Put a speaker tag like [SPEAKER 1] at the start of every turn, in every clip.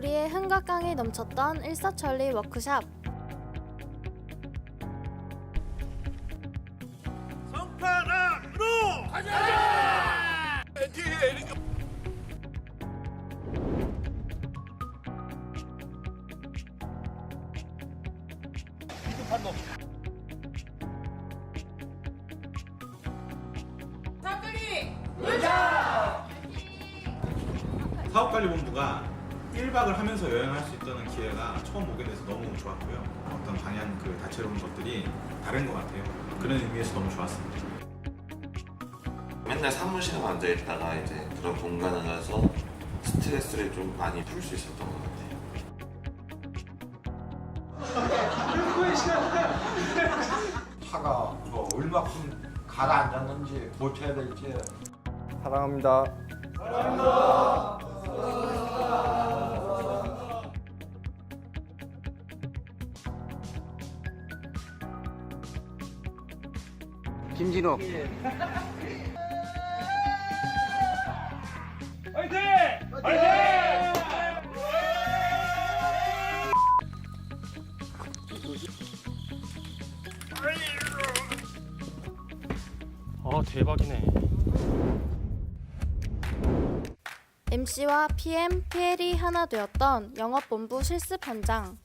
[SPEAKER 1] 우리의 흥각강이 넘쳤던 일사천리 워크샵.
[SPEAKER 2] 성파랑으로 가자! 이렇게
[SPEAKER 3] 사업관리본부가 1박을 하면서 여행할 수 있다는 기회가 처음 오게 돼서 너무 좋았고요. 어떤 방향 그 다채로운 것들이 다른 것 같아요. 그런 의미에서 너무 좋았습니다.
[SPEAKER 4] 맨날 사무실에 앉아 있다가 이제 그런 공간을 가서 스트레스를 좀 많이 풀 수 있었던 것 같아요.
[SPEAKER 5] 차가 뭐 얼마큼 가라앉았는지 고쳐야 될지
[SPEAKER 6] 사랑합니다. 김진호.
[SPEAKER 7] 아 대박이네.
[SPEAKER 1] MC와 PM, PL이 하나 되었던 영업본부 실습 현장.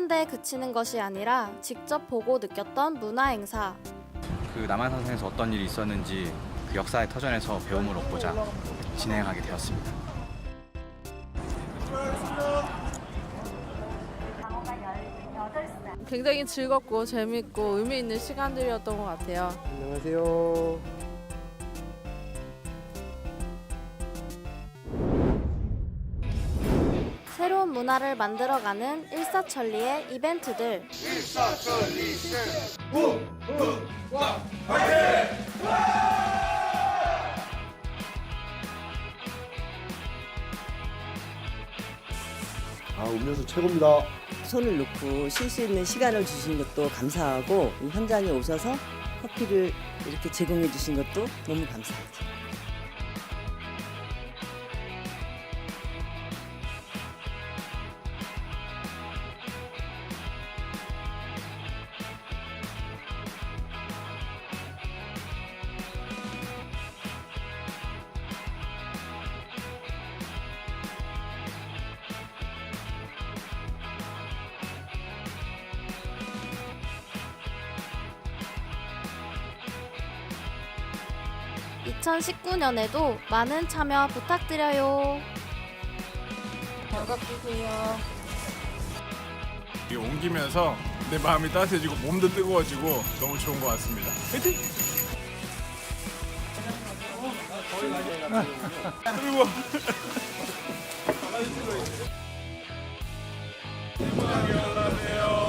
[SPEAKER 1] 읽는데 그치는 것이 아니라 직접 보고 느꼈던 문화 행사.
[SPEAKER 8] 그 남한산성에서 어떤 일이 있었는지 그 역사의 터전에서 배움을 얻고자 진행하게 되었습니다.
[SPEAKER 9] 굉장히 즐겁고 재밌고 의미 있는 시간들이었던 것 같아요.
[SPEAKER 6] 안녕하세요.
[SPEAKER 1] 새로운 문화를 만들어가는 일사천리의 이벤트들.
[SPEAKER 6] 아 음료수 최고입니다.
[SPEAKER 10] 손을 놓고 쉴 수 있는 시간을 주신 것도 감사하고 이 현장에 오셔서 커피를 이렇게 제공해 주신 것도 너무 감사하죠.
[SPEAKER 1] (2019년에도) 많은 참여 부탁드려요.
[SPEAKER 2] 이게 옮기면서 내 마음이 따뜻해지고 몸도 뜨거워지고 너무 좋은 것 같습니다. 화이팅! 그리고 건강히 올라가세요.